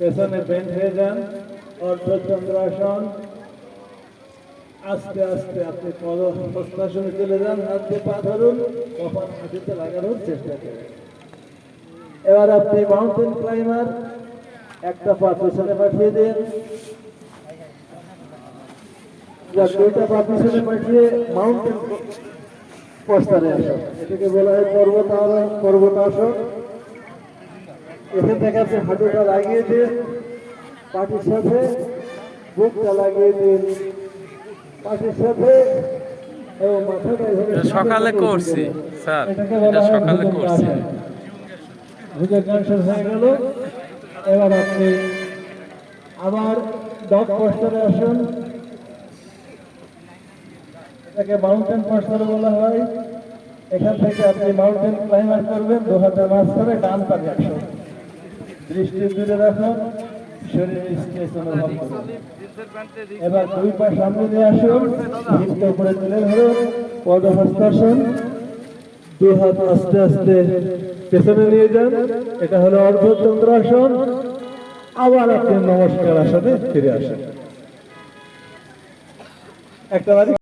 পেছনে বেন্ড হয়ে যান অর্ধচন্দ্রাসন আস্তে আস্তে আপনি পদ চলে যান, হাত পা ধরুন, কপাল হাতিতে লাগানোর চেষ্টা করেন। এবার আপনি মাউন্টেন ক্লাইমার একটা পা পেছনে পাঠিয়ে দিন। দুইটা পা পিছনে পাঠিয়ে মাউন্টেন পোস্টারে আসো এটাকে বলা হয় পর্বতারোহণ পর্বতাসন। এখান থেকে আপনি হাঁটুটা লাগিয়ে দিন পাটির সাথে বুকটা লাগিয়ে দিন পাটির সাথে সকালে করছি, স্যার। এটা সকালে করছি। আসন। ভুজঙ্গাসন হয়ে গেল এবার আপনি আবার ডগ পোস্টারে আসুন এটাকে মাউন্টেন পোস্টার বলা হয় এখান থেকে আপনি মাউন্টেন ক্লাইম্বার করবেন দু হাতের মাঝখানে ডান পা রাখুন দৃষ্টি দূরে রাখুন, শরীরের স্ট্রেস অনুভব করুন। এবার দুই পা সামনে নিয়ে আসুন হিপটা উপরে তুলে ধরুন পদহস্তাসন দুই হাত আস্তে আস্তে পেছনে নিয়ে যান, এটা হলো অর্ধচন্দ্রাসন আবার আপনি নমস্কার আসনে ফিরে আসেন। একটা